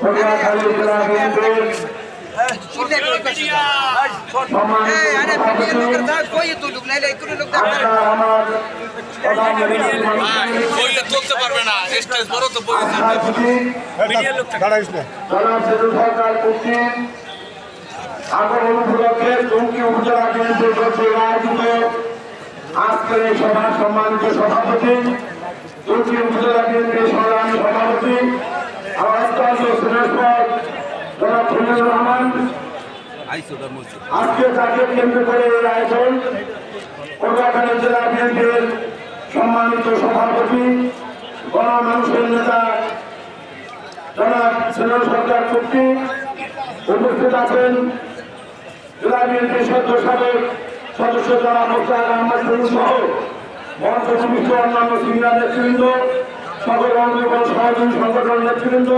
পটুয়াখালী জেলা বিএনপির আজকের এই সভার সম্মানিত সভাপতি উপজেলা বিএনপির রহমান আজকে তাকে কেন্দ্র করে এই আয়োজন কলকাতা জেলা বিএনপির সম্মানিত সভাপতি গণমানুষের নেতা জনাব সেনার সরকার চুক্তি উপস্থিত আছেন জেলা বিএনপির সদস্য সাবেক সদস্য জনাব মোস্তাক আহমদ সহ মঞ্চ ভূমিষ্ঠ অন্যান্য সিনিয়র নেতৃবৃন্দ সকল অঙ্গীকরণ সহযোগী সংগঠন নেতৃবৃন্দ